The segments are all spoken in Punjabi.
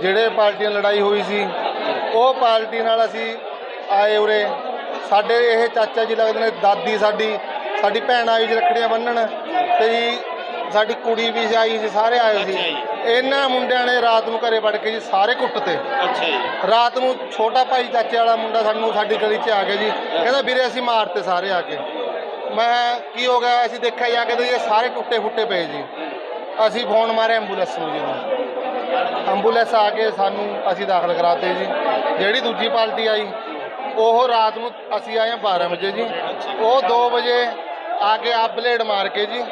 ਜਿਹੜੇ ਪਾਰਟੀਆਂ ਲੜਾਈ ਹੋਈ ਸੀ ਉਹ ਪਾਰਟੀ ਨਾਲ ਅਸੀਂ ਆਏ ਉਰੇ। ਸਾਡੇ ਇਹ ਚਾਚਾ ਜੀ ਲੱਗਦੇ ਨੇ ਦਾਦੀ ਸਾਡੀ ਸਾਡੀ ਭੈਣ ਆਈ ਜੀ ਰੱਖੜੀਆਂ ਬੰਨਣ ਤੇ ਜੀ ਸਾਡੀ ਕੁੜੀ ਵੀ ਆਈ ਸੀ ਸਾਰੇ ਆਏ ਸੀ। ਇਹਨਾਂ ਮੁੰਡਿਆਂ ਨੇ ਰਾਤ ਨੂੰ ਘਰੇ ਵੜ ਕੇ ਜੀ ਸਾਰੇ ਕੁੱਟਤੇ। ਅੱਛਾ ਜੀ। ਰਾਤ ਨੂੰ ਛੋਟਾ ਭਾਈ ਚਾਚੇ ਵਾਲਾ ਮੁੰਡਾ ਸਾਨੂੰ ਸਾਡੀ ਗਲੀ 'ਚ ਆ ਗਿਆ ਜੀ। ਕਹਿੰਦਾ ਵੀਰੇ ਅਸੀਂ ਮਾਰਤੇ ਸਾਰੇ ਆ ਕੇ। ਮੈਂ ਕੀ ਹੋ ਗਿਆ? ਅਸੀਂ ਦੇਖਿਆ ਜਾ ਕੇ ਤੇ ਇਹ ਸਾਰੇ ਟੁੱਟੇ ਫੁੱਟੇ ਪਏ ਜੀ। ਅਸੀਂ ਫੋਨ ਮਾਰਿਆ ਐਂਬੂਲੈਂਸ ਨੂੰ ਜੀ ਐਂਬੂਲੈਂਸ ਆ ਕੇ ਸਾਨੂੰ ਅਸੀਂ ਦਾਖਲ ਕਰਾਤੇ ਜੀ। ਜਿਹੜੀ ਦੂਜੀ ਪਾਰਟੀ ਆਈ, ਉਹ ਰਾਤ ਨੂੰ ਅਸੀਂ ਆਏ ਹਾਂ 12 ਵਜੇ ਜੀ। ਉਹ 2 ਵਜੇ ਆ ਕੇ ਆ ਬਲੇਡ ਮਾਰ ਕੇ ਜੀ,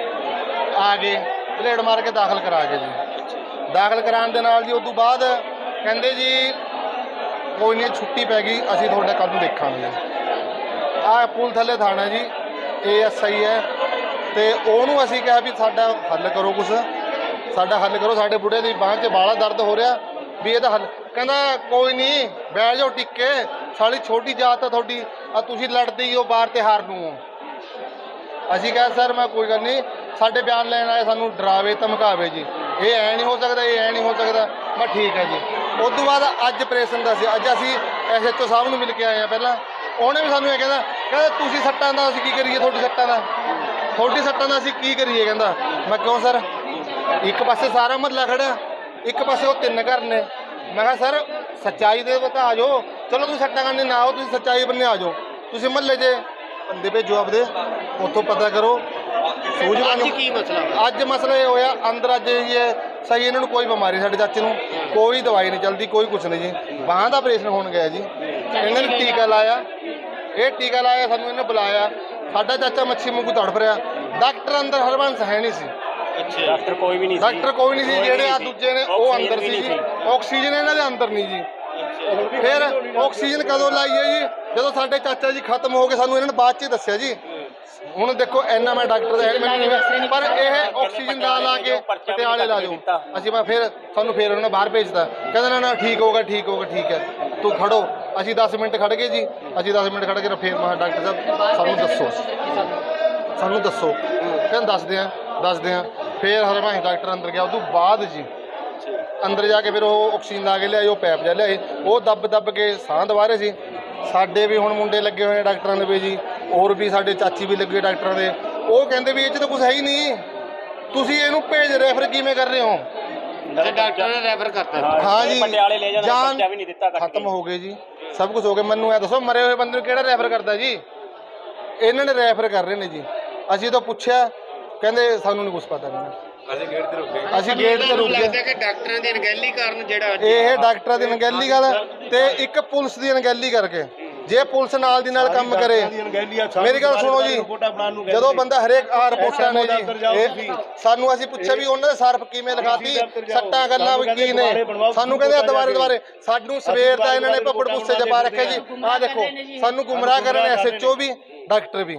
ਆ ਗਏ। ਬਲੇਡ ਮਾਰ ਕੇ ਦਾਖਲ ਕਰਾ ਕੇ ਜੀ। ਦਾਖਲ ਕਰਾਉਣ ਦੇ ਨਾਲ ਜੀ ਉਸ ਤੋਂ ਬਾਅਦ ਕਹਿੰਦੇ ਜੀ, ਕੋਈ ਨਹੀਂ, ਛੁੱਟੀ ਪੈ ਗਈ, ਅਸੀਂ ਤੁਹਾਡਾ ਕੱਲ ਨੂੰ ਦੇਖਾਂਗੇ। ਆ ਪੁਲ ਥੱਲੇ ਥਾਣਾ ਜੀ ਏਐਸਆਈ ਹੈ। ਤੇ ਉਹਨੂੰ ਅਸੀਂ ਕਿਹਾ ਵੀ ਸਾਡਾ ਹੱਲ ਕਰੋ ਕੁਛ। ਸਾਡਾ ਹੱਲ ਕਰੋ, ਸਾਡੇ ਬੁੱਢੇ ਦੀ ਬਾਂਹ 'ਚ ਬਾਲਾ ਦਰਦ ਹੋ ਰਿਹਾ, ਵੀ ਇਹਦਾ ਹੱਲ। ਕਹਿੰਦਾ, ਕੋਈ ਨਹੀਂ ਬੈਠ ਜਾਓ ਟਿੱਕੇ, ਸਾਲੀ ਛੋਟੀ ਜਾਤ ਆ ਤੁਹਾਡੀ, ਆ ਤੁਸੀਂ ਲੜਦੇ ਹੀ ਹੋ ਬਾਹਰ ਤੇ ਹਾਰ ਨੂੰ। ਅਸੀਂ ਕਿਹਾ, ਸਰ, ਮੈਂ ਕੋਈ ਗੱਲ ਨਹੀਂ, ਸਾਡੇ ਬਿਆਨ ਲੈਣ ਆਏ, ਸਾਨੂੰ ਡਰਾਵੇ, ਧਮਕਾਵੇ ਜੀ। ਇਹ ਐ ਨਹੀਂ ਹੋ ਸਕਦਾ, ਇਹ ਐ ਨਹੀਂ ਹੋ ਸਕਦਾ। ਮੈਂ ਠੀਕ ਹੈ ਜੀ। ਉਸ ਤੋਂ ਬਾਅਦ ਅੱਜ ਆਪਰੇਸ਼ਨ ਦਾ ਸੀ, ਅੱਜ ਅਸੀਂ ਐਸਐਚਓ ਸਾਹਿਬ ਨੂੰ ਮਿਲ ਕੇ ਆਏ ਆ ਪਹਿਲਾਂ। ਉਹਨੇ ਵੀ ਸਾਨੂੰ ਇਹ ਕਹਿੰਦਾ ਕਹਿੰਦਾ, ਤੁਸੀਂ ਸੱਟਾਂ ਦਾ ਅਸੀਂ ਕੀ ਕਰੀਏ, ਤੁਹਾਡੀ ਸੱਟਾਂ ਦਾ? ਤੁਹਾਡੀ ਸੱਟਾਂ ਦਾ ਅਸੀਂ ਕੀ ਕਰੀਏ? ਕਹਿੰਦਾ, ਮੈਂ ਕਿਉਂ ਸਰ ਇੱਕ ਪਾਸੇ ਸਾਰਾ ਮਹੱਲਾ ਖੜਾ ਇੱਕ ਪਾਸੇ ਉਹ ਤਿੰਨ ਘਰ ਨੇ। ਮੈਂ ਕਿਹਾ ਸਰ ਸੱਚਾਈ ਦੇ ਬਤਾ ਆ ਜਾਓ। ਚਲੋ ਤੁਸੀਂ ਸੱਟਾਂ ਕਰਨੇ ਨਾ ਆਓ ਤੁਸੀਂ ਸੱਚਾਈ ਬੰਨੇ ਆ ਜਾਓ। ਤੁਸੀਂ ਮਹੱਲੇ 'ਚ ਬੰਦੇ ਭੇਜੋ ਆਪਦੇ ਉੱਥੋਂ ਪਤਾ ਕਰੋ। ਸੂਝਵਾਨ ਅੱਜ ਕੀ ਮਸਲਾ? ਅੱਜ ਮਸਲਾ ਇਹ ਹੋਇਆ ਅੰਦਰ ਅੱਜ ਇਹ ਸਹੀ ਇਹਨਾਂ ਨੂੰ ਕੋਈ ਬਿਮਾਰੀ ਸਾਡੇ ਚਾਚੇ ਨੂੰ ਕੋਈ ਦਵਾਈ ਨਹੀਂ ਚੱਲਦੀ ਕੋਈ ਕੁਛ ਨਹੀਂ ਜੀ। ਬਾਹਾਂ ਦਾ ਆਪਰੇਸ਼ਨ ਹੋਣ ਗਿਆ ਜੀ। ਇਹਨਾਂ ਨੇ ਟੀਕਾ ਲਾਇਆ। ਇਹ ਟੀਕਾ ਲਾਇਆ ਸਾਨੂੰ ਇਹਨੇ ਬੁਲਾਇਆ। ਸਾਡਾ ਚਾਚਾ ਮੱਛੀ ਵਾਂਗੂ ਤੜਫ ਰਿਹਾ। ਡਾਕਟਰ ਅੰਦਰ ਹਰਬੰਸ ਹੈ ਨਹੀਂ ਸੀ। ਡਾਕਟਰ ਕੋਈ ਵੀ ਨਹੀਂ ਸੀ। ਡਾਕਟਰ ਕੋਈ ਨਹੀਂ ਸੀ ਜਿਹੜੇ ਆ। ਦੂਜੇ ਨੇ ਉਹ ਅੰਦਰ ਸੀ ਜੀ। ਆਕਸੀਜਨ ਇਹਨਾਂ ਦੇ ਅੰਦਰ ਨਹੀਂ ਜੀ। ਫਿਰ ਆਕਸੀਜਨ ਕਦੋਂ ਲਾਈ ਹੈ ਜੀ? ਜਦੋਂ ਸਾਡੇ ਚਾਚਾ ਜੀ ਖਤਮ ਹੋ ਗਏ ਸਾਨੂੰ ਇਹਨਾਂ ਨੇ ਬਾਅਦ ਚ ਦੱਸਿਆ ਜੀ। ਹੁਣ ਦੇਖੋ ਇੰਨਾ ਮੈਂ ਡਾਕਟਰ ਦਾ ਹੈ, ਪਰ ਇਹ ਆਕਸੀਜਨ ਲਾ ਲਾ ਕੇ ਪਟਿਆਲੇ ਲਾ ਜਾਓ। ਅਸੀਂ ਮੈਂ ਫਿਰ ਸਾਨੂੰ ਫਿਰ ਉਹਨਾਂ ਨੇ ਬਾਹਰ ਭੇਜਤਾ। ਕਹਿੰਦਾ ਨਾ ਨਾ ਠੀਕ ਹੋਗਾ ਠੀਕ ਹੋਗਾ ਠੀਕ ਹੈ। ਤੂੰ ਖੜੋ। ਅਸੀਂ 10 ਮਿੰਟ ਖੜ ਗਏ ਜੀ। ਅਸੀਂ 10 ਮਿੰਟ ਖੜ ਕੇ ਫਿਰ ਮੈਂ ਡਾਕਟਰ ਸਾਹਿਬ ਸਾਨੂੰ ਦੱਸੋ। ਸਾਨੂੰ ਦੱਸੋ। ਕਹਿੰਦਾ ਦੱਸਦੇ ਆ ਦੱਸਦੇ ਆ ਫਿਰ ਹਰਮਾਈ ਡਾਕਟਰ ਅੰਦਰ ਗਿਆ ਉਦੋਂ ਬਾਅਦ ਜੀ। ਅੰਦਰ ਜਾ ਕੇ ਫਿਰ ਉਹ ਆਕਸੀਜਨ ਲਾ ਕੇ ਲਿਆਏ ਉਹ ਪੈਪ ਜਿਹਾ ਲਿਆਏ ਉਹ ਦੱਬ ਦੱਬ ਕੇ ਸਾਹ ਦਵਾਰੇ ਸੀ। ਸਾਡੇ ਵੀ ਹੁਣ ਮੁੰਡੇ ਲੱਗੇ ਹੋਏ ਨੇ ਡਾਕਟਰਾਂ ਦੇ ਵੀ ਜੀ। ਹੋਰ ਵੀ ਸਾਡੇ ਚਾਚੀ ਵੀ ਲੱਗੇ ਡਾਕਟਰਾਂ ਦੇ। ਉਹ ਕਹਿੰਦੇ ਵੀ ਇਹ 'ਚ ਤਾਂ ਕੁਝ ਹੈ ਹੀ ਨਹੀਂ। ਤੁਸੀਂ ਇਹਨੂੰ ਭੇਜ ਰੈਫਰ ਕਿਵੇਂ ਕਰ ਰਹੇ ਹੋ? ਡਾਕਟਰ ਨੇ ਰੈਫਰ ਕਰਤਾ। ਹਾਂ ਜੀ। ਪਟਿਆਲੇ ਲੈ ਜਾਣਾ ਬੱਚਾ ਵੀ ਨਹੀਂ ਦਿੱਤਾ ਖਤਮ। ਹੋ ਗਏ ਜੀ। ਸਭ ਕੁਝ ਹੋ ਗਿਆ। ਮੈਨੂੰ ਇਹ ਦੱਸੋ ਮਰੇ ਹੋਏ ਬੰਦੇ ਨੂੰ ਕਿਹੜਾ ਰੈਫਰ ਕਰਦਾ ਜੀ? ਇਹਨਾਂ ਨੇ ਰੈਫਰ ਕਰ ਰਹੇ ਨੇ ਜੀ। ਅਸੀਂ ਤਾਂ ਪੁੱਛਿਆ ਕਹਿੰਦੇ ਸਾਨੂੰ ਨਹੀਂ ਕੁਝ ਪਤਾ ਨਹੀਂ ਅਸੀਂ ਗੇਟ ਤੇ ਰੁਕ। ਗਏ ਅਸੀਂ ਗੇਟ ਤੇ ਰੁਕ। ਲੱਗਦਾ ਗਏ ਕਿ ਡਾਕਟਰਾਂ ਦੀ ਅਣਗਹਿਲੀ ਕਾਰਨ ਜਿਹੜਾ ਅੱਜ ਇਹ ਡਾਕਟਰਾਂ ਦੀ ਅਣਗਹਿਲੀ ਗੱਲ ਤੇ ਇੱਕ ਪੁਲਿਸ ਦੀ ਅਣਗਹਿਲੀ ਕਰਕੇ। ਜੇ ਪੁਲਿਸ ਨਾਲ ਦੀ ਨਾਲ ਕੰਮ ਕਰੇ ਮੇਰੀ ਗੱਲ ਸੁਣੋ ਜੀ। ਜਦੋਂ ਬੰਦਾ ਹਰੇਕ ਆ ਰਿਪੋਰਟਾਂ ਨੇ ਜੀ ਇਹ ਸਾਨੂੰ ਅਸੀਂ ਪੁੱਛਿਆ ਵੀ ਉਹਨਾਂ ਦੇ ਸਰਫ ਕਿਵੇਂ ਲਿਖਾਤੀ ਸੱਟਾਂ ਗੱਲਾਂ ਵੀ ਕੀ ਨੇ? ਸਾਨੂੰ ਕਹਿੰਦੇ ਆ ਦੁਬਾਰੇ ਦੁਬਾਰੇ। ਸਾਨੂੰ ਸਵੇਰ ਦਾ ਇਹਨਾਂ ਨੇ ਪੱਪੜ ਪੁੱਸੇ ਚ ਪਾ ਰੱਖਿਆ ਜੀ। ਆਹ ਦੇਖੋ ਸਾਨੂੰ ਗੁੰਮਰਾਹ ਕਰਨ ਐਸਐਚਓ ਵੀ ਡਾਕਟਰ ਵੀ।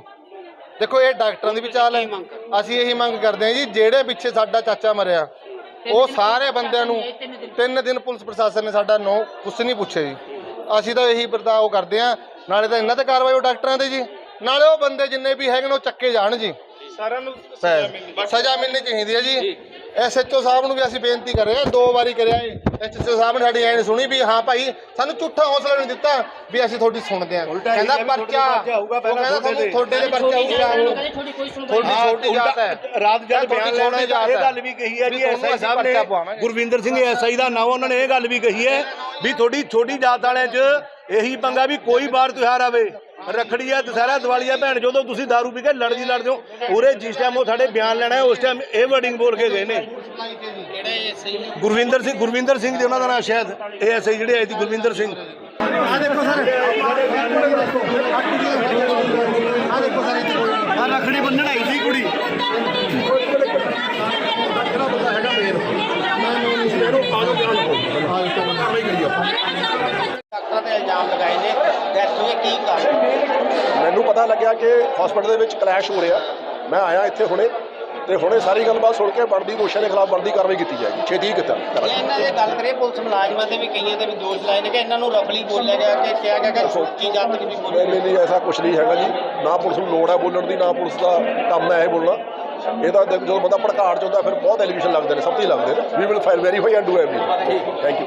ਦੇਖੋ ਇਹ ਡਾਕਟਰਾਂ ਦੀ ਵੀ ਚਾਲ ਹੈ। ਅਸੀਂ ਇਹੀ ਮੰਗ ਕਰਦੇ ਹਾਂ ਜੀ ਜਿਹੜੇ ਪਿੱਛੇ ਸਾਡਾ ਚਾਚਾ ਮਰਿਆ ਉਹ ਸਾਰੇ ਬੰਦਿਆਂ ਨੂੰ ਤਿੰਨ ਦਿਨ ਪੁਲਿਸ ਪ੍ਰਸ਼ਾਸਨ ਨੇ ਸਾਡਾ ਨੋ ਕੁਛ ਨਹੀਂ ਪੁੱਛਿਆ ਜੀ। ਅਸੀਂ ਤਾਂ ਇਹੀ ਬਰਦਾਅ ਕਰਦੇ ਆ ਨਾਲੇ ਤਾਂ ਇਹਨਾਂ ਤੇ ਕਾਰਵਾਈ ਉਹ ਡਾਕਟਰਾਂ ਤੇ ਜੀ। ਨਾਲੇ ਉਹ ਬੰਦੇ ਜਿੰਨੇ ਵੀ ਹੈਗੇ ਨੇ ਉਹ ਚੱਕੇ ਜਾਣ ਜੀ। ਸਾਰਿਆਂ ਨੂੰ ਸਜ਼ਾ ਮਿਲਣੀ। ਚਾਹੀਦੀ ਹੈ ਜੀ। ਐਸਐਚਓ ਸਾਹਿਬ ਨੂੰ ਵੀ ਅਸੀਂ ਬੇਨਤੀ ਕਰ ਰਹੇ ਹਾਂ ਦੋ ਵਾਰੀ ਕਰਿਆ ਐਸਐਚਓ ਸਾਹਿਬ ਨੇ ਸਾਡੀ ਐ ਸੁਣੀ ਵੀ ਹਾਂ ਭਾਈ ਸਾਨੂੰ ਝੂਠਾ ਹੌਸਲਾ ਨਹੀਂ ਦਿੱਤਾ ਵੀ ਅਸੀਂ ਤੁਹਾਡੀ ਸੁਣਦੇ ਹਾਂ। ਕਹਿੰਦਾ ਪਰਚਾ ਉਹ ਕਹਿੰਦਾ ਤੁਹਾਨੂੰ ਤੁਹਾਡੇ ਦੇ ਪਰਚਾ ਹੋਊਗਾ ਤੁਹਾਡੀ ਛੋਟੀ ਜਾਤ ਹੈ। ਰਾਤ ਜਦ ਬਿਆਨ ਲੈਣਾ ਇਹ। ਗੱਲ। ਵੀ ਕਹੀ ਹੈ ਜੀ ਐਸਆਈ ਸਾਹਿਬ ਨੇ। ਗੁਰਵਿੰਦਰ ਸਿੰਘ ਐਸਆਈ ਦਾ ਨਾਮ ਉਹਨਾਂ ਨੇ ਇਹ ਗੱਲ ਵੀ ਕਹੀ ਹੈ ਵੀ ਤੁਹਾਡੀ ਛੋਟੀ ਜਾਤ ਵਾਲਿਆਂ 'ਚ ਇਹੀ ਪੰਗਾ ਵੀ ਕੋਈ ਬਾਰ ਤਿਉਹਾਰ ਆਵੇ। ਰਖੜੀ ਆ ਦੁਸਹਿਰਾ ਦੀਵਾਲੀ ਆ ਭੈਣ ਜਦੋਂ ਤੁਸੀਂ दारू ਪੀ ਕੇ ਲੜਦੀ ਲੜਦੇ ਹੋ। ਉਰੇ ਜਿਸ ਟਾਈਮ ਉਹ ਸਾਡੇ ਬਿਆਨ ਲੈਣਾ ਹੈ ਉਸ ਟਾਈਮ ਇਹ ਵਰਡਿੰਗ ਬੋਲ ਕੇ ਗਏ ਨੇ। ਗੁਰਵਿੰਦਰ ਸਿੰਘ ਗੁਰਵਿੰਦਰ ਸਿੰਘ ਜੀ ਉਹਨਾਂ ਦਾ ਨਾਮ ਸ਼ਾਇਦ ਇਹ ਐਸੇ ਜਿਹੜੇ ਆਏ ਸੀ, ਗੁਰਵਿੰਦਰ ਸਿੰਘ। ਆ ਦੇਖੋ ਸਰ। ਆ ਦੇਖੋ ਸਰ ਆ ਰਖੜੀ ਬੰਨਣ ਆਈ ਸੀ ਕੁੜੀ ਕਿਹੜਾ ਬੰਦਾ ਹੈਗਾ ਮੇਨ ਮੈਂ ਮੇਨ ਸੀ ਇਹਨੂੰ ਆ ਜਾਓ ਬਿਆਨ ਆ ਇਸ ਤੋਂ ਕਾਰਵਾਈ ਕਰੀ ਆਪਾਂ ਡਾਕਟਰਾਂ ਤੇ ਇਲਜ਼ਾਮ ਲਗਾਏ ਨੇ ਡੈਥ ਹੋਈ ਕੀ ਕਾਰਨ ਮੈਨੂੰ ਪਤਾ ਲੱਗਿਆ ਕਿ ਹਸਪੀਟਲ ਦੇ ਵਿੱਚ ਕਲੈਸ਼ ਹੋ ਰਿਹਾ। ਮੈਂ ਆਇਆ ਇੱਥੇ ਹੁਣੇ ਤੇ ਹੁਣੇ ਸਾਰੀ ਗੱਲਬਾਤ ਸੁਣ ਕੇ ਬਣਦੀ ਦੋਸ਼ਾਂ ਦੇ ਖਿਲਾਫ ਬਣਦੀ ਕਾਰਵਾਈ ਕੀਤੀ ਜਾਏਗੀ। ਛੇਤੀ ਕੀਤਾ ਜੇ ਇਹਨਾਂ ਦੇ ਗੱਲ ਕਰੀਏ ਪੁਲਿਸ ਮੁਲਾਜ਼ਮਾਂ ਤੇ ਵੀ ਕਈਆਂ ਤੇ ਵੀ ਦੋਸ਼ ਲਾਏ ਨੇ ਕਿ ਇਹਨਾਂ ਨੂੰ ਰਫਲੀ ਬੋਲਿਆ ਗਿਆ ਕਿ ਕਿਹਾ ਗਿਆ ਕਿ ਛੋਟੀ ਜਾਤ ਵੀ ਬੋਲੀ। ਨਹੀਂ ਨਹੀਂ ਐਸਾ ਕੁਝ ਨਹੀਂ ਹੈਗਾ ਜੀ। ਨਾ ਪੁਲਿਸ ਨੂੰ ਲੋੜ ਹੈ ਬੋਲਣ ਦੀ ਨਾ ਪੁਲਿਸ ਦਾ ਕੰਮ ਹੈ ਇਹ ਬੋਲਣਾ। ਇਹਦਾ ਜਦੋਂ ਬੰਦਾ ਭੜਕਾੜ ਚ ਹੁੰਦਾ ਫਿਰ ਬਹੁਤ ਐਲੀਗੇਸ਼ਨ ਲੱਗਦੇ ਨੇ ਸਭ ਤੋਂ ਹੀ ਲੱਗਦੇ ਨੇ। We will file verify and do every thank you